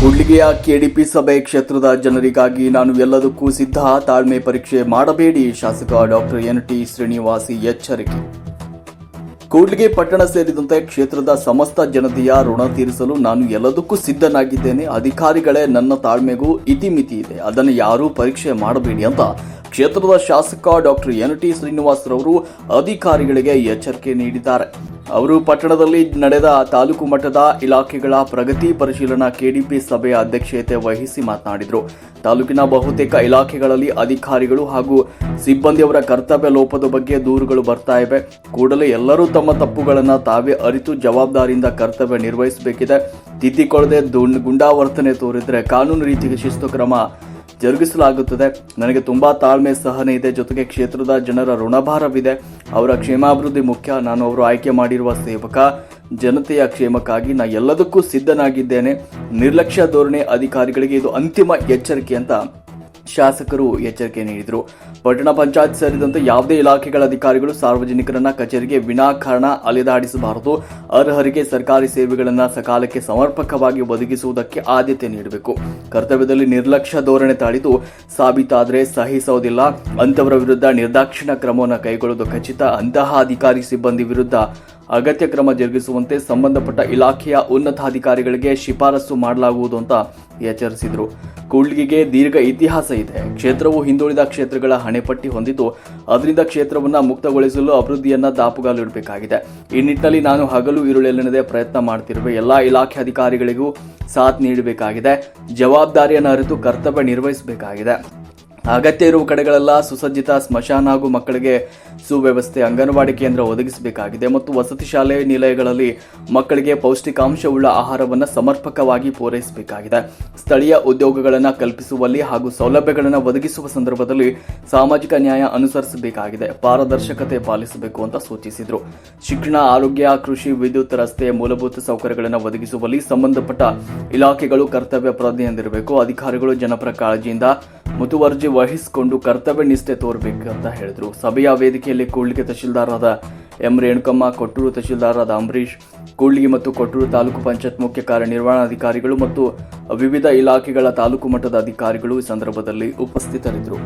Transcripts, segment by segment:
ಕೂಡ್ಲಿಗೆಯ KDP ಸಭೆ ಕ್ಷೇತ್ರದ ಜನರಿಗಾಗಿ ನಾನು ಎಲ್ಲದಕ್ಕೂ ಸಿದ್ಧ. ತಾಳ್ಮೆ ಪರೀಕ್ಷೆ ಮಾಡಬೇಡಿ. ಶಾಸಕ ಡಾಕ್ಟರ್ ಎನ್ ಟಿ ಶ್ರೀನಿವಾಸಿ ಎಚ್ಚರಿಕೆ. ಕೂಡ್ಲಿಗೆ ಪಟ್ಟಣ ಸೇರಿದಂತೆ ಕ್ಷೇತ್ರದ ಸಮಸ್ತ ಜನತೆಯ ಋಣ ತೀರಿಸಲು ನಾನು ಎಲ್ಲದಕ್ಕೂ ಸಿದ್ಧನಾಗಿದ್ದೇನೆ. ಅಧಿಕಾರಿಗಳೇ ನನ್ನ ತಾಳ್ಮೆಗೂ ಇತಿಮಿತಿ ಇದೆ. ಅದನ್ನು ಯಾರೂ ಪರೀಕ್ಷೆ ಮಾಡಬೇಡಿ ಅಂತ ಕ್ಷೇತ್ರದ ಶಾಸಕ ಡಾಕ್ಟರ್ ಎನ್ ಟಿ ಶ್ರೀನಿವಾಸ್ ರವರು ಅಧಿಕಾರಿಗಳಿಗೆ ಎಚ್ಚರಿಕೆ ನೀಡಿದ್ದಾರೆ. ಅವರು ಪಟ್ಟಣದಲ್ಲಿ ನಡೆದ ತಾಲೂಕು ಮಟ್ಟದ ಇಲಾಖೆಗಳ ಪ್ರಗತಿ ಪರಿಶೀಲನಾ ಕೆಡಿಪಿ ಸಭೆಯ ಅಧ್ಯಕ್ಷತೆ ವಹಿಸಿ ಮಾತನಾಡಿದರು. ತಾಲೂಕಿನ ಬಹುತೇಕ ಇಲಾಖೆಗಳಲ್ಲಿ ಅಧಿಕಾರಿಗಳು ಹಾಗೂ ಸಿಬ್ಬಂದಿಯವರ ಕರ್ತವ್ಯ ಲೋಪದ ಬಗ್ಗೆ ದೂರುಗಳು ಬರ್ತಾ ಇವೆ. ಕೂಡಲೇ ಎಲ್ಲರೂ ತಮ್ಮ ತಪ್ಪುಗಳನ್ನು ತಾವೇ ಅರಿತು ಜವಾಬ್ದಾರಿಯಿಂದ ಕರ್ತವ್ಯ ನಿರ್ವಹಿಸಬೇಕಿದೆ. ತಿದ್ದಿಕೊಳ್ಳದೆ ಗುಂಡಾವರ್ತನೆ ತೋರಿದರೆ ಕಾನೂನು ರೀತಿಗೆ ಶಿಸ್ತು ಕ್ರಮ ಜರುಗಿಸಲಾಗುತ್ತದೆ. ನನಗೆ ತುಂಬಾ ತಾಳ್ಮೆ, ಸಹನೆ ಇದೆ. ಜೊತೆಗೆ ಕ್ಷೇತ್ರದ ಜನರ ಋಣಭಾರವಿದೆ. ಅವರ ಕ್ಷೇಮಾಭಿವೃದ್ಧಿ ಮುಖ್ಯ. ನಾನು ಅವರು ಆಯ್ಕೆ ಮಾಡಿರುವ ಸೇವಕ, ಜನತೆಯ ಕ್ಷೇಮಕ್ಕಾಗಿ ನಾ ಎಲ್ಲದಕ್ಕೂ ಸಿದ್ಧನಾಗಿದ್ದೇನೆ. ನಿರ್ಲಕ್ಷ್ಯ ಧೋರಣೆ ಅಧಿಕಾರಿಗಳಿಗೆ ಇದು ಅಂತಿಮ ಎಚ್ಚರಿಕೆ ಅಂತ ಶಾಸಕರು ಎಚ್ಚರಿಕೆ ನೀಡಿದರು. ಪಟ್ಟಣ ಪಂಚಾಯತ್ ಸೇರಿದಂತೆ ಯಾವುದೇ ಇಲಾಖೆಗಳ ಅಧಿಕಾರಿಗಳು ಸಾರ್ವಜನಿಕರನ್ನ ಕಚೇರಿಗೆ ವಿನಾಕಾರಣ ಅಲೆದಾಡಿಸಬಾರದು. ಅರ್ಹರಿಗೆ ಸರ್ಕಾರಿ ಸೇವೆಗಳನ್ನು ಸಕಾಲಕ್ಕೆ ಸಮರ್ಪಕವಾಗಿ ಒದಗಿಸುವುದಕ್ಕೆ ಆದ್ಯತೆ ನೀಡಬೇಕು. ಕರ್ತವ್ಯದಲ್ಲಿ ನಿರ್ಲಕ್ಷ್ಯ ಧೋರಣೆ ತಾಳಿದು ಸಾಬೀತಾದರೆ ಸಹಿಸೋದಿಲ್ಲ. ಅಂತವರ ವಿರುದ್ಧ ನಿರ್ದಾಕ್ಷಿಣ್ಯ ಕ್ರಮವನ್ನು ಕೈಗೊಳ್ಳುವುದು ಖಚಿತ. ಅಂತಹ ಅಧಿಕಾರಿ ಸಿಬ್ಬಂದಿ ವಿರುದ್ಧ ಅಗತ್ಯ ಕ್ರಮ ಜರುಗಿಸುವಂತೆ ಸಂಬಂಧಪಟ್ಟ ಇಲಾಖೆಯ ಉನ್ನತಾಧಿಕಾರಿಗಳಿಗೆ ಶಿಫಾರಸು ಮಾಡಲಾಗುವುದು ಅಂತ ಎಚ್ಚರಿಸಿದರು. ಕೂಡ್ಲಿಗೆಗೆ ದೀರ್ಘ ಇತಿಹಾಸ ಇದೆ. ಕ್ಷೇತ್ರವು ಹಿಂದುಳಿದ ಕ್ಷೇತ್ರಗಳ ಹಣೆಪಟ್ಟಿ ಹೊಂದಿದ್ದು, ಅದರಿಂದ ಕ್ಷೇತ್ರವನ್ನ ಮುಕ್ತಗೊಳಿಸಲು ಅಭಿವೃದ್ಧಿಯನ್ನ ದಾಪುಗಾಲಿಡಬೇಕಾಗಿದೆ. ಈ ನಿಟ್ಟಿನಲ್ಲಿ ನಾನು ಹಗಲು ಇರುಳೆಲ್ಲದೆ ಪ್ರಯತ್ನ ಮಾಡ್ತಿರುವ ಎಲ್ಲಾ ಇಲಾಖೆ ಅಧಿಕಾರಿಗಳಿಗೂ ಸಾಥ್ ನೀಡಬೇಕಾಗಿದೆ. ಜವಾಬ್ದಾರಿಯನ್ನು ಅರಿತು ಕರ್ತವ್ಯ ನಿರ್ವಹಿಸಬೇಕಾಗಿದೆ. ಅಗತ್ಯ ಇರುವ ಕಡೆಗಳೆಲ್ಲ ಸುಸಜ್ಜಿತ ಸ್ಮಶಾನ ಹಾಗೂ ಮಕ್ಕಳಿಗೆ ಸುವ್ಯವಸ್ಥೆ ಅಂಗನವಾಡಿ ಕೇಂದ್ರ ಒದಗಿಸಬೇಕಾಗಿದೆ ಮತ್ತು ವಸತಿ ಶಾಲೆ ನಿಲಯಗಳಲ್ಲಿ ಮಕ್ಕಳಿಗೆ ಪೌಷ್ಟಿಕಾಂಶವುಳ್ಳ ಆಹಾರವನ್ನು ಸಮರ್ಪಕವಾಗಿ ಪೂರೈಸಬೇಕಾಗಿದೆ. ಸ್ಥಳೀಯ ಉದ್ಯೋಗಗಳನ್ನು ಕಲ್ಪಿಸುವಲ್ಲಿ ಹಾಗೂ ಸೌಲಭ್ಯಗಳನ್ನು ಒದಗಿಸುವ ಸಂದರ್ಭದಲ್ಲಿ ಸಾಮಾಜಿಕ ನ್ಯಾಯ ಅನುಸರಿಸಬೇಕಾಗಿದೆ. ಪಾರದರ್ಶಕತೆ ಪಾಲಿಸಬೇಕು ಅಂತ ಸೂಚಿಸಿದರು. ಶಿಕ್ಷಣ, ಆರೋಗ್ಯ, ಕೃಷಿ, ವಿದ್ಯುತ್, ರಸ್ತೆ, ಮೂಲಭೂತ ಸೌಕರ್ಯಗಳನ್ನು ಒದಗಿಸುವಲ್ಲಿ ಸಂಬಂಧಪಟ್ಟ ಇಲಾಖೆಗಳು ಕರ್ತವ್ಯ ಪ್ರಜ್ಞೆಯಿಂದಿರಬೇಕು ಅಧಿಕಾರಿಗಳು ಜನಪರ ಕಾಳಜಿಯಿಂದ ಮುತುವರ್ಜಿ ವಹಿಸಿಕೊಂಡು ಕರ್ತವ್ಯ ನಿಷ್ಠೆ ತೋರಬೇಕು ಅಂತ ಹೇಳಿದರು. ಸಭೆಯ ವೇದಿಕೆಯಲ್ಲಿ ಕೂಡ್ಲಿಗೆ ತಹಶೀಲ್ದಾರಾದ ಎಂ ರೇಣುಕಮ್ಮ, ಕೊಟ್ಟೂರು ತಹಶೀಲ್ದಾರಾದ ಅಂಬರೀಶ್ ಕೂಡ್ಲಿಗಿ ಮತ್ತು ಕೊಟ್ಟೂರು ತಾಲೂಕು ಪಂಚಾಯತ್ ಮುಖ್ಯ ಕಾರ್ಯನಿರ್ವಹಣಾಧಿಕಾರಿಗಳು ಮತ್ತು ವಿವಿಧ ಇಲಾಖೆಗಳ ತಾಲೂಕು ಮಟ್ಟದ ಅಧಿಕಾರಿಗಳು ಈ ಸಂದರ್ಭದಲ್ಲಿ ಉಪಸ್ಥಿತರಿದ್ದರು.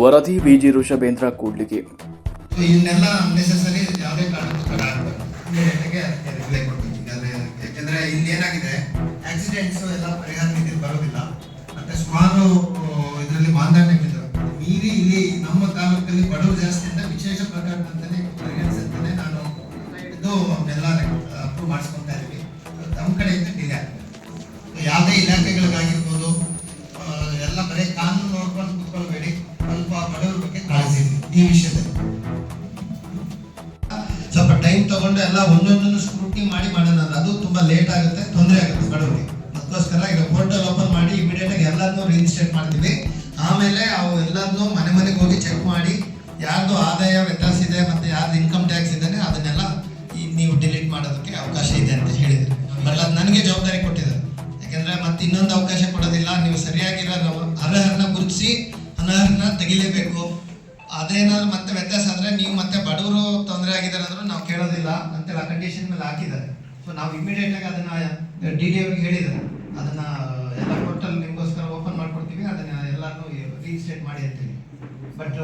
ವರದಿ ಬಿಜಿ ಋಷಭೇಂದ್ರ ಕೂಡ್ಲಿಗಿ. ಇಲ್ಲಿ ಏನಾಗಿದೆ? ಆಕ್ಸಿಡೆಂಟ್ಸ್ ಎಲ್ಲ ಪರಿಹಾರ ಮತ್ತೆ ಇದರಲ್ಲಿ ಇದರಲ್ಲಿ ಮಾನದಂಡಗಳಿದ್ದಾವೆ ಮೀರಿ ಇಲ್ಲಿ ನಮ್ಮ ತಾಲೂಕಲ್ಲಿ ಬಡವರು ಜಾಸ್ತಿ ಅಂತ ವಿಶೇಷ ಪ್ರಕರಣಂತಾನೆ ಪರಿಗಣಿಸುತ್ತಾನೆ. ನಾನು ಇದು ಅವನ್ನೆಲ್ಲ ಅಪ್ರೂವ್ ಮಾಡಿಸ್ಕೊತಾ ಇದ್ದೀವಿ. ನಮ್ಮ ಕಡೆಯಿಂದ ಡಿಲೇ ಆಗ್ತದೆ. ಯಾವುದೇ ಇಲಾಖೆಗಳಿಗಾಗಿರ್ಬೋದು ಎಲ್ಲ ಬರೀ ಕಾನೂನು ನೋಡ್ಕೊಂಡು ಕೂತ್ಕೊಳ್ಬೇಡಿ. ಸ್ವಲ್ಪ ಬಡವರ ಬಗ್ಗೆ ಇರ್ಲಿ ಈ ವಿಷಯದಲ್ಲಿ. ಸ್ವಲ್ಪ ಟೈಮ್ ತಗೊಂಡು ಎಲ್ಲ ಒಂದೊಂದನ್ನು ಸ್ಕ್ರೂಟ್ನಿ ಮಾಡಿ ಮಾಡೋಣ. ಅದು ತುಂಬಾ ಲೇಟ್ ಆಗುತ್ತೆ, ತೊಂದರೆ ಆಗುತ್ತೆ ಬಡವರಿಗೆ. ಅದಕ್ಕೋಸ್ಕರ ಈಗ ಪೋರ್ಟಲ್ ಓಪನ್ ಮಾಡಿ ಎಲ್ಲಾನು ರಿಜಿಸ್ಟ್ರೇಟ್ ಮಾಡ್ತೀವಿ. ಆಮೇಲೆ ಅವು ಎಲ್ಲದನ್ನೂ ಮನೆ ಮನೆಗೆ ಹೋಗಿ ಚೆಕ್ ಮಾಡಿ ಯಾರ್ದು ಆದಾಯ ವ್ಯತ್ಯಾಸ ಇದೆ ಮತ್ತೆ ಯಾರ್ದು ಇನ್ಕಮ್ ಟ್ಯಾಕ್ಸ್ ಇದೆ ಅದನ್ನೆಲ್ಲ ನೀವು ಡಿಲೀಟ್ ಮಾಡೋದಕ್ಕೆ ಅವಕಾಶ ಇದೆ ಅಂತ ಹೇಳಿದ್ರು. ಬಟ್ ಅದು ನನಗೆ ಜವಾಬ್ದಾರಿ ಕೊಟ್ಟಿದ್ದಾರೆ. ಯಾಕಂದ್ರೆ ಮತ್ತೆ ಇನ್ನೊಂದು ಅವಕಾಶ ಕೊಡೋದಿಲ್ಲ, ನೀವು ಸರಿಯಾಗಿರೋ ಅರ್ಹರನ್ನ ಗುರುತಿಸಿ ಅನರ್ಹರನ್ನ ತೆಗಿಲೇಬೇಕು. ಅದೇನಾದ್ರು ಮತ್ತೆ ವ್ಯತ್ಯಾಸ ಅಂದ್ರೆ ನೀವು ಮತ್ತೆ ಬಡವರು ತೊಂದರೆ ಆಗಿದ್ದಾರೆ ಅಂದ್ರೂ ನಾವು ಕೇಳೋದಿಲ್ಲ ಅಂತೇಳಿ ಆ ಕಂಡೀಷನ್ ಮೇಲೆ ಹಾಕಿದ್ದಾರೆ. ಸೊ ನಾವು ಇಮಿಡಿಯೇಟ್ ಆಗಿ ಅದನ್ನ ಡಿ ಡಿ ಅವ್ರಿಗೆ ಹೇಳಿದ್ದಾರೆ. ಅದನ್ನ ಎಲ್ಲ ಎಲ್ಲಾನು ಸ್ಟೇಟ್ ಮಾಡಿ ಅಂತೀನಿ. ಬಟ್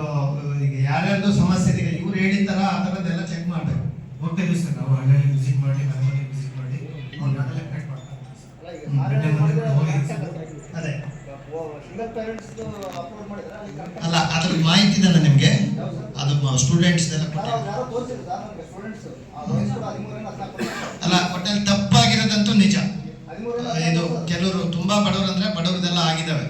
ಈಗ ಯಾರ್ಯಾರ್ದು ಸಮಸ್ಯೆ ಇದೆ ಇವ್ರು ಹೇಳಿದ್ದಾರ ಆ ಥರದ್ದೆಲ್ಲ ಚೆಕ್ ಮಾಡಬೇಕು. ಹೋಗ್ತೇವೆ ಸರ್ ನಾವು ಹಳ್ಳಿ ವಿಸಿಟ್ ಮಾಡಿ ಮನೆ ವಿಸಿಟ್ ಮಾಡಿ ಅವ್ರನ್ನೆಲ್ಲ ಕಟ್ ಮಾಡ್ತಾರೆ ಅದೇ. ಅಲ್ಲ ಅದ್ರ ಮಾಹಿತಿ ಇದೆ ನಿಮಗೆ. ಅದು ಸ್ಟೂಡೆಂಟ್ಸ್ ಅಲ್ಲ ಒಟ್ಟಲ್ಲಿ ತಪ್ಪಾಗಿರೋದಂತೂ ನಿಜ. ಇದು ಕೆಲವರು ತುಂಬಾ ಬಡವರು ಅಂದ್ರೆ ಬಡವ್ರದೆಲ್ಲ ಆಗಿದಾವೆ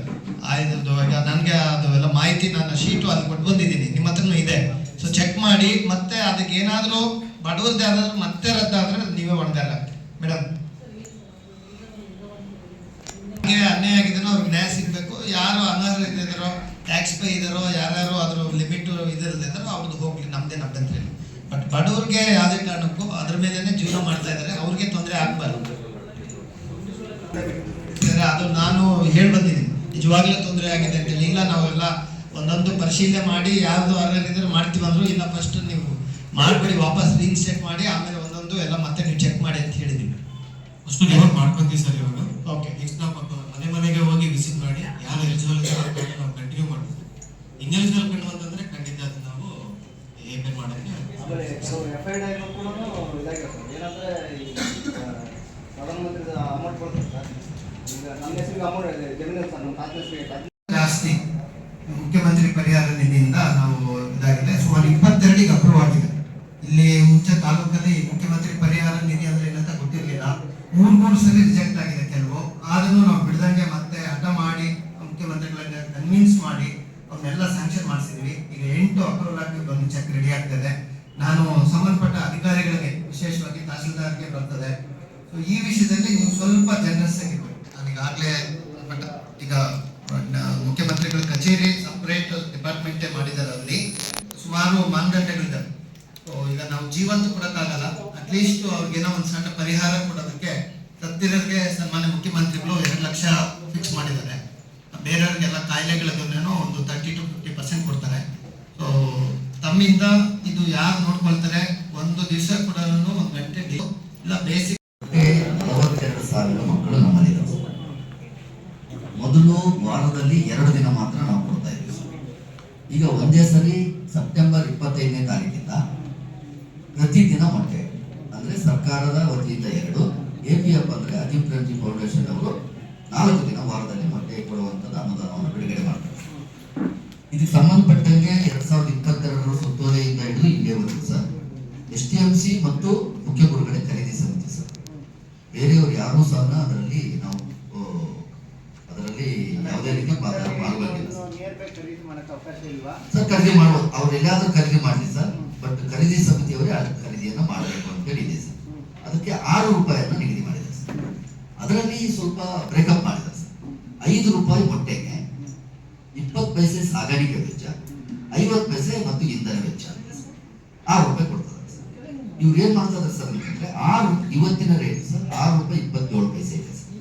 ಆಯ್ತು ಈಗ ನನಗೆ ಅದು ಎಲ್ಲ ಮಾಹಿತಿ ನಾನು ಶೀಟು ಅಲ್ಲಿ ಕೊಟ್ಟು ಬಂದಿದ್ದೀನಿ. ನಿಮ್ಮ ಹತ್ರನೂ ಇದೆ. ಸೊ ಚೆಕ್ ಮಾಡಿ, ಮತ್ತೆ ಅದಕ್ಕೆ ಏನಾದರೂ ಬಡವ್ರದ್ದು ಯಾವ್ದಾದ್ರು ಮತ್ತೆ ರದ್ದಾದ್ರೆ ನೀವೇ ಹೊಣೆಗಾರ. ಮೇಡಮ್ ಅನ್ಯಾಯ ಆಗಿದೆನೋ ಅವ್ರಿಗೆ ನ್ಯಾಯ ಸಿಗಬೇಕು. ಯಾರು ಅನರ್ಹರಿದ್ದಾರೋ ಟ್ಯಾಕ್ಸ್ ಪೇ ಇದ್ದಾರೋ ಯಾರ್ಯಾರು ಅದ್ರ ಲಿಮಿಟ್ ಇದಿಲ್ಲದಿದ್ದಾರೋ ಅವ್ರದ್ದು ಹೋಗ್ಲಿ, ನಮ್ದೇ ಹೇಳಿ. ಬಟ್ ಬಡವ್ರಿಗೆ ಯಾವುದೇ ಕಾರಣಕ್ಕೂ ಅದ್ರ ಮೇಲೇ ಜೀವನ ಮಾಡ್ತಾ ಇದ್ದಾರೆ. ಅವ್ರಿಗೆ ತೊಂದರೆ ಆಗ್ಬಾರ್ದು. ಅದು ನಾನು ಹೇಳಿ ಬಂದಿದ್ದೀನಿ ನಿಜವಾಗ್ಲೂ ತೊಂದರೆ ಆಗಿದೆ ಅಂತೇಳಿ ಇಲ್ಲ ನಾವೆಲ್ಲ ಒಂದೊಂದು ಪರಿಶೀಲನೆ ಮಾಡಿ ಯಾರ್ದು ಅರ್ಹರಿದ್ರೆ ಮಾಡ್ತೀವಿ ಅಂದ್ರು ಇಲ್ಲ ಫಸ್ಟ್ ನೀವು ಮಾಡ್ಬಿಡಿ ವಾಪಸ್ ರೀಸೆಟ್ ಮಾಡಿ ಆಮೇಲೆ ಒಂದೊಂದು ಎಲ್ಲ ಮತ್ತೆ ನೀವು ಚೆಕ್ ಮಾಡಿ ಅಂತ ಹೇಳಿದ್ದೀವಿ ಅಷ್ಟು ರಿವರ್ಟ್ ಮಾಡ್ಕೊಂತೀವಿ ಸರ್ ಇವಾಗ. ಓಕೆ ನೆಕ್ಸ್ಟ್ ನಾವು ಮನೆ ಮನೆಗೆ ಹೋಗಿ ವಿಸಿಟ್ ಮಾಡಿ ಯಾರು ಎಲಿಜಿಬಲ್ ಇದ್ದಾರೆ ನಾವು ಕಂಟಿನ್ಯೂ ಮಾಡ್ತೀವಿ. ಇನ್ಎಲಿಜಿಬಲ್ ಕಂಡು ಅಂತಂದ್ರೆ ಖಂಡಿತ ಅದು ನಾವು ಏಪೇ ಮಾಡೋಕ್ಕೆ ಆಗಿರೋ ಕೂಡ ಇದಾಗಿದೆ ಏನಂದ್ರೆ ಪ್ರಧಾನಮಂತ್ರಿ ಅಮೌಂಟ್ ಕೊಡ್ತಾರೆ ಸರ್. ಜಾಸ್ತಿ ಮುಖ್ಯಮಂತ್ರಿ ಪರಿಹಾರ ನಿಧಿಯಿಂದ ನಾವು ಇದಾಗಿದೆ. ಸುಮಾರು ಇಪ್ಪತ್ತೆರಡಿಗೆ ಅಪ್ರೂವ್ ಆಗಿದೆ ಇಲ್ಲಿ ಮುಂಚೆ ತಾಲೂಕಲ್ಲಿ ಮುಖ್ಯಮಂತ್ರಿ ಪರಿಹಾರ ನಿಧಿ ಅಂದ್ರೆ ಏನಂತ ಗೊತ್ತಿರಲಿಲ್ಲ. ಮೂರು ಮೂರು ಸರಿ ರಿಜೆಕ್ಟ್ ಆಗಿದೆ ಕೆಲವು. ಆದ್ರೂ ನಾವು ಬಿಡ್ದಂಗೆ ಮತ್ತೆ ಹಠ ಮಾಡಿ ಮುಖ್ಯಮಂತ್ರಿಗಳನ್ನ ಕನ್ವಿನ್ಸ್ ಮಾಡಿ ಅವನ್ನೆಲ್ಲ ಸ್ಯಾಂಕ್ಷನ್ ಮಾಡಿಸಿದ್ವಿ. ಈಗ ಎಂಟು ಅಪ್ರೂವಲ್ ಆಗಿ ಒಂದು ಚೆಕ್ ರೆಡಿ ಆಗ್ತದೆ. ನಾನು ಸಂಬಂಧಪಟ್ಟ ಅಧಿಕಾರಿಗಳಿಗೆ ವಿಶೇಷವಾಗಿ ತಹಸೀಲ್ದಾರ್ಗೆ ಬರ್ತದೆ. ಸೊ ಈ ವಿಷಯದಲ್ಲಿ ನೀವು ಸ್ವಲ್ಪ ಜನರಸ್ ಈಗಾಗಲೇ ಈಗ ಮುಖ್ಯಮಂತ್ರಿಗಳ ಕಚೇರಿ ಸಪ್ರೇಟ್ ಡಿಪಾರ್ಟ್ಮೆಂಟೇ ಮಾಡಿದ್ದಾರೆ ಅಲ್ಲಿ. ಸುಮಾರು ಮಾನದಂಡಗಳಿದ್ದಾವೆ ಈಗ ನಾವು ಜೀವಂತ ಕೊಡಕ್ಕಾಗಲ್ಲ ಅಟ್ಲೀಸ್ಟ್ ಅವ್ರಿಗೇನೋ ಒಂದು ಸಣ್ಣ ಪರಿಹಾರ ಕೊಡೋದಕ್ಕೆ ಸತ್ತಿರೋರಿಗೆ ಸನ್ಮಾನ್ಯ ಮುಖ್ಯಮಂತ್ರಿಗಳು ಎರಡು ಲಕ್ಷ ಫಿಕ್ಸ್ ಮಾಡಿದ್ದಾರೆ. ಬೇರೆಯವ್ರಿಗೆಲ್ಲ ಕಾಯಿಲೆಗಳಿಗೇನೋ ಒಂದು ತರ್ಟಿ ಟು ಫಿಫ್ಟಿ ಪರ್ಸೆಂಟ್ ಕೊಡ್ತಾರೆ. ಸೊ ತಮ್ಮಿಂದ ಇದು ಯಾರು ನೋಡ್ಕೊಳ್ತಾರೆ? ಒಂದು ದಿವಸ ಕೂಡ ಒಂದು ಗಂಟೆ ಇಲ್ಲ ಬೇಸಿಕ್ ನಲವತ್ತೆರಡು ಸಾವಿರ ಮಕ್ಕಳು ನಮ್ಮಲ್ಲಿದ್ದಾರೆ ಮೊದಲು ವಾರದಲ್ಲಿ ಎರಡು ದಿನ ಮಾತ್ರ ನಾವು ಕೊಡ್ತಾ ಇದ್ವಿ ಸರ್. ಈಗ ಒಂದೇ ಸರಿ ಸೆಪ್ಟೆಂಬರ್ ಇಪ್ಪತ್ತೈದನೇ ತಾರೀಕಿಂದ ಪ್ರತಿದಿನ ಮೊಟ್ಟೆ ಅಂದ್ರೆ ಸರ್ಕಾರದ ವತಿಯಿಂದ ಎರಡು ಎ ಪಿ ಎಫ್ ಅಂದ್ರೆ ಅಜಿಂ ಪ್ರೇಮ್ಜಿ ಫೌಂಡೇಶನ್ ಅವರು ನಾಲ್ಕು ದಿನ ವಾರದಲ್ಲಿ ಮೊಟ್ಟೆ ಕೊಡುವಂಥದ್ದು ಅನುದಾನವನ್ನು ಬಿಡುಗಡೆ ಮಾಡ್ತಾರೆ. ಇದಕ್ಕೆ ಸಂಬಂಧಪಟ್ಟಂಗೆ ಎರಡ್ ಸಾವಿರದ ಇಪ್ಪತ್ತೆರಡರ ಸುತ್ತೋಲೆಯಿಂದ ಹಿಡಿದು ಇಲ್ಲಿಯವರೆಗೂ sir. S T M C ಮತ್ತು ಮುಖ್ಯ ಗುರುಗಳೇ ಖರೀದಿ ಸಮಿತಿ ಸರ್. ಬೇರೆಯವರು ಯಾರೂ ಸಹ ಅದರಲ್ಲಿ ನಾವು ಅದರಲ್ಲಿ ಯಾವುದೇ ರೀತಿ ಪಾತ್ರ ಭಾಗವಾಗಿಲ್ಲ ಸರ್. ಖರೀದಿ ಮಾಡುವ ಅವ್ರು ಖರೀದಿ ಮಾಡಲಿ ಸರ್, ಬಟ್ ಖರೀದಿ ಸಮಿತಿಯವರೇ ಆ ಖರೀದಿಯನ್ನು ಮಾಡಬೇಕು ಅಂತ ಹೇಳಿದೆ ಸರ್ ಅದಕ್ಕೆ ಆರು ರೂಪಾಯಿಯನ್ನು ನಿಗದಿ ಮಾಡಿದೆ ಸರ್ ಅದರಲ್ಲಿ ಸ್ವಲ್ಪ ಬ್ರೇಕಪ್ ಮಾಡಿದೆ ಸರ್ ಐದು ರೂಪಾಯಿ ಮೊಟ್ಟೆಗೆ ಇಪ್ಪತ್ತು ಪೈಸೆ ಸಾಗಾಣಿಕೆ ವೆಚ್ಚ, ಐವತ್ತು ಪೈಸೆ ಮತ್ತು ಇಂಧನ ವೆಚ್ಚ. ಆರು ರೂಪಾಯಿ ಕೊಡ್ತದೆ ಸರ್ ಇವ್ರು ಏನ್ ಮಾಡ್ತಾರೆ ಸರ್ ಅಂತಂದ್ರೆ ಆರು ಇವತ್ತಿನ ರೇಟ್ ಸರ್, ಆರು ರೂಪಾಯಿ ಇಪ್ಪತ್ತೇಳು ಪೈಸೆ ಇದೆ ಸರ್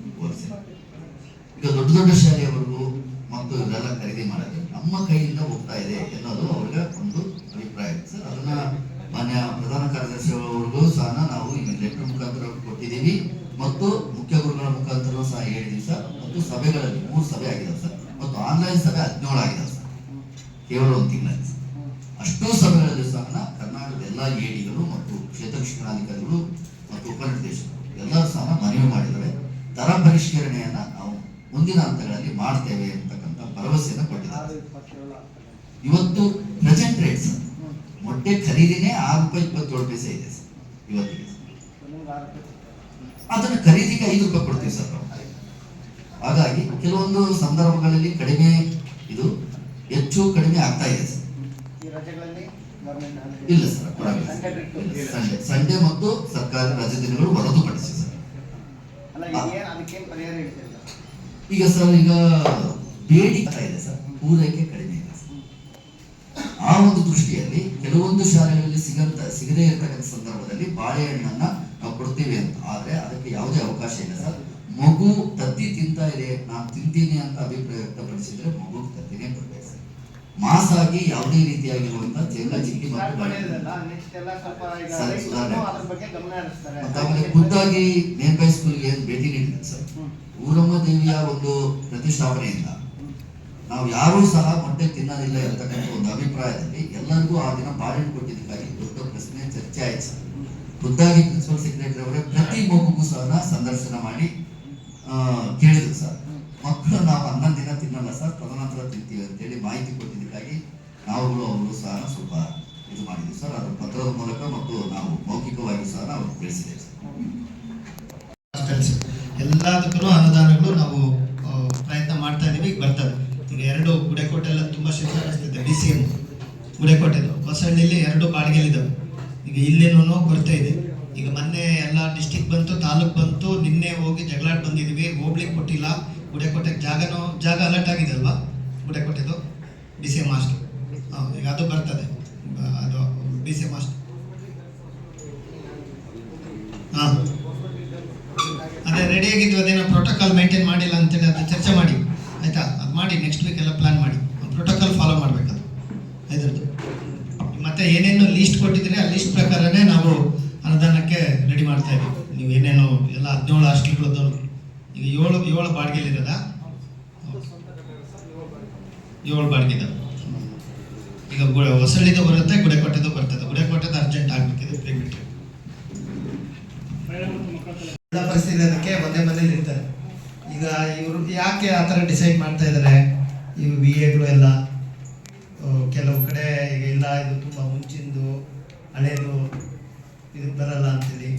ಈಗ ದೊಡ್ಡ ದೊಡ್ಡ ಇವರೆಲ್ಲ ಖರೀದಿ ಮಾಡೋದು ನಮ್ಮ ಕೈಯಿಂದ ಹೋಗ್ತಾ ಇದೆ ಅನ್ನೋದು ಅವ್ರಿಗೆ ಒಂದು ಅಭಿಪ್ರಾಯ. ಸರ್, ಅದನ್ನ ಮಾನ್ಯ ಪ್ರಧಾನ ಕಾರ್ಯದರ್ಶಿ ಅವರಿಗೂ ಸಹ ನಾವು ಲೆಟರ್ ಮುಖಾಂತರ ಕೊಟ್ಟಿದ್ದೀವಿ. ಮತ್ತು ಮುಖ್ಯ ಗುರುಗಳ ಮುಖಾಂತರ ಸಹ ಹೇಳಿದೀವಿ ಸರ್. ಮತ್ತು ಸಭೆಗಳಲ್ಲಿ ಮೂರು ಸಭೆ ಆಗಿದೆ ಸರ್. ಮತ್ತು ಆನ್ಲೈನ್ ಸಭೆ ಹದಿನೇಳು ಆಗಿದೆ ಸರ್. ಕೇವಲ ಒಂದು ತಿಂಗಳಲ್ಲಿ ಅಷ್ಟು ಅಷ್ಟೂ ಸಭೆಗಳಲ್ಲಿ ಸಹ ಕರ್ನಾಟಕದ ಎಲ್ಲ ಎಡಿಗಳು ಮತ್ತು ಕ್ಷೇತ್ರ ಶಿಕ್ಷಣಾಧಿಕಾರಿಗಳು ಮತ್ತು ಉಪನಿರ್ದೇಶಕರು ಎಲ್ಲರೂ ಸಹ ಮನವಿ ಮಾಡಿದ್ದಾರೆ. ದರ ಪರಿಷ್ಕರಣೆಯನ್ನ ನಾವು ಮುಂದಿನ ಹಂತಗಳಲ್ಲಿ ಮಾಡ್ತೇವೆ ಅಂತಕ್ಕಂಥ ಭರವಸೆಯನ್ನು ಕೊಟ್ಟಿದ್ದಾರೆ ಆರು ಇಪ್ಪತ್ತೇಳು ಇವತ್ತು ಪ್ರೆಸೆಂಟ್ ರೇಟ್ ಸರ್. ಮೊಟ್ಟೆ ಖರೀದಿನೇ ಆರು ರೂಪಾಯಿ ಇಪ್ಪತ್ತೇಳು ಪೈಸೆ ಇದೆ ಸರ್ ಇವತ್ತಿಗೆ. ಅದನ್ನ ಖರೀದಿಗೆ ಐದು ರೂಪಾಯಿ ಕೊಡ್ತೀವಿ ಸರ್ ನಾವು. ಹಾಗಾಗಿ ಕೆಲವೊಂದು ಸಂದರ್ಭಗಳಲ್ಲಿ ಕಡಿಮೆ ಇದು ಹೆಚ್ಚು ಕಡಿಮೆ ಆಗ್ತಾ ಇದೆ ಸರ್. ಇಲ್ಲ ಸರ್ ಕೊಡಲ್ಲ ಸಂಡೆ ಸಂಡೆ ಮತ್ತು ಸರ್ಕಾರಿ ರಜೆ ದಿನಗಳು ಹೊರತುಪಡಿಸಿ ಸರ್? ಈಗ ಸರ್ ಈಗ ಬೇಡಿಕೆ ಇದೆ ಸರ್. ಪೂರೈಕೆ ಕಡಿಮೆ ಇಲ್ಲ. ಆ ಒಂದು ದೃಷ್ಟಿಯಲ್ಲಿ ಕೆಲವೊಂದು ಶಾಲೆಗಳಲ್ಲಿ ಸಿಗಂತ ಸಿಗದೇ ಇರತಕ್ಕಂಥ ಸಂದರ್ಭದಲ್ಲಿ ಬಾಳೆಹಣ್ಣನ್ನ ನಾವು ಕೊಡ್ತೀವಿ ಅಂತ. ಆದ್ರೆ ಅದಕ್ಕೆ ಯಾವುದೇ ಅವಕಾಶ ಇಲ್ಲ ಸರ್. ಮಗು ತತ್ತಿ ತಿಂತಾ ಇದೆ. ನಾನು ತಿಂತೀನಿ ಅಂತ ಅಭಿಪ್ರಾಯ ವ್ಯಕ್ತಪಡಿಸಿದ್ರೆ ಮಗು ತತ್ತಿನೇ ಕೊಡ್ಬೇಕು ಸರ್. ಮಾಸಾಗಿ ಯಾವುದೇ ರೀತಿಯಾಗಿರುವಂತಹ ಶೇಂಗಾ ಚಿಕ್ಕಿ ಮತ್ತು ಖುದ್ದಾಗಿ ಮೇಲ್ಬೈ ಸ್ಕೂಲ್ಗೆ ಏನು ಭೇಟಿ ನೀಡಿದ್ರು ಸರ್. ಊರಮ್ಮ ದೇವಿಯ ಒಂದು ಪ್ರತಿಷ್ಠಾಪನೆಯಿಂದ ನಾವು ಯಾರೂ ಸಹ ಮೊಟ್ಟೆ ತಿನ್ನೋದಿಲ್ಲ ಇರತಕ್ಕಂಥ ಒಂದು ಅಭಿಪ್ರಾಯದಲ್ಲಿ ಎಲ್ಲರಿಗೂ ಆ ದಿನ ಬಾಳೆಹಣ್ಣು ಕೊಟ್ಟಿದ್ದಕ್ಕಾಗಿ ದೊಡ್ಡ ಪ್ರಶ್ನೆ ಚರ್ಚೆ ಆಯ್ತು. ಸರ್ ಖುದ್ದಾಗಿ ಪ್ರಿನ್ಸಿಪಲ್ ಸೆಕ್ರೆಟರಿ ಅವರೇ ಪ್ರತಿ ಮಗುಗೂ ಸಹ ಸಂದರ್ಶನ ಮಾಡಿ ಕೇಳಿದ್ರು ಸರ್. ಮಕ್ಕಳು ನಾವು ಹನ್ನೊಂದು ದಿನ ತಿನ್ನಲ್ಲ ಸರ್ ತದನಂತರ ತಿಂತೀವಿ ಅಂತೇಳಿ ಮಾಹಿತಿ ಕೊಟ್ಟಿದ್ದಕ್ಕಾಗಿ ನಾವುಗಳು ಅವರು ಸಹ ಸ್ವಲ್ಪ ಇದು ಮಾಡಿದ್ವಿ ಸರ್. ಅದರ ಪತ್ರದ ಮೂಲಕ ಮತ್ತು ನಾವು ಮೌಖಿಕವಾಗಿ ಸಹ ನಾವು ತಿಳಿಸಿದ್ದೇವೆ ಸರ್. ಎಲ್ಲದಕ್ಕೂ ಅನುದಾನಗಳು ನಾವು ಆ, ಪ್ರಯತ್ನ ಮಾಡ್ತಾ ಇದೀವಿ ಈಗ ಬರ್ತವೆ ಈಗ ಎರಡು ಗುಡೆಕೋಟೆಲ್ಲ ತುಂಬ ಶಿಫಾರಸ್ತಿದೆ ಬಿ ಸಿ ಎಂ ಗುಡೆಕೋಟೆದು ಬಾಡಿಗೆಲಿದ್ದಾವೆ ಈಗ ಇಲ್ಲೇನೋ ಕೊರತೆ ಇದೆ. ಈಗ ಮೊನ್ನೆ ಎಲ್ಲ ಡಿಸ್ಟಿಕ್ ಬಂತು, ತಾಲೂಕ್ ಬಂತು, ನಿನ್ನೆ ಹೋಗಿ ಜಗಳಾಡ್ ಬಂದಿದ್ವಿ ಹೋಗ್ಲಿಕ್ಕೆ ಕೊಟ್ಟಿಲ್ಲ. ಗುಡೆಕೋಟೆಗೆ ಜಾಗನೂ, ಜಾಗ ಅಲರ್ಟ್ ಆಗಿದೆ ಅಲ್ವಾ ಗುಡೆಕೋಟೆದು ಬಿ ಸಿ ಎಂ ಮಾಸ್ಟರ್ ಈಗ ಅದು ಬರ್ತದೆ. ಅದು ಬಿ ಸಿ ಎಂ ಮಾಸ್ಟರ್ ಹಾಂ. ಅದೇ ರೆಡಿ ಆಗಿದ್ವಿ ಅದೇನೋ ಪ್ರೋಟೋಕಾಲ್ ಮೇಂಟೈನ್ ಮಾಡಿಲ್ಲ ಅಂತೇಳಿ ಅದು ಚರ್ಚೆ ಮಾಡಿ. ಆಯಿತಾ? ಅದು ಮಾಡಿ ನೆಕ್ಸ್ಟ್ ವೀಕ್ ಎಲ್ಲ ಪ್ಲಾನ್ ಮಾಡಿ ಪ್ರೋಟೋಕಾಲ್ ಫಾಲೋ ಮಾಡಬೇಕದು ಇದ್ರದ್ದು ಮತ್ತೆ ಏನೇನು ಲೀಸ್ಟ್ ಕೊಟ್ಟಿದ್ರೆ ಆ ಲೀಸ್ಟ್ ಪ್ರಕಾರನೇ ನಾವು ಅನುದಾನಕ್ಕೆ ರೆಡಿ ಮಾಡ್ತಾ ಇದ್ದೀವಿ. ನೀವು ಏನೇನು ಎಲ್ಲ ಹದಿನೇಳು ಹಾಸ್ಟೆಲ್ಗಳದ್ದು ಈಗ ಏಳು ಏಳು ಬಾಡಿಗೆಲಿರೋದ ಏಳು ಬಾಡಿಗೆ ಈಗ ಗುಡ, ಹೊಸಳ್ಳಿದು ಬರುತ್ತೆ, ಗುಡೆಕೋಟೆದು ಬರ್ತದೆ. ಗುಡೆಕೋಟೆದು ಅರ್ಜೆಂಟ್ ಆಗ್ಬೇಕಿದೆ ಪೇಮೆಂಟ್ ಪರಿಸ್ಥಿತಿ ಅದಕ್ಕೆ ಒಂದೇ ಮನೇಲಿ ಇರ್ತಾರೆ. ಈಗ ಇವರು ಯಾಕೆ ಆ ಥರ ಡಿಸೈಡ್ ಮಾಡ್ತಾ ಇದ್ದಾರೆ? ಇವು ವಿ ಎಗಳು ಎಲ್ಲ. ಕೆಲವು ಕಡೆ ಈಗ ಇಲ್ಲ ಇದು ತುಂಬ ಮುಂಚಿಂದು ಹಳೇದು ಇದು ಬರಲ್ಲ ಅಂತೇಳಿ.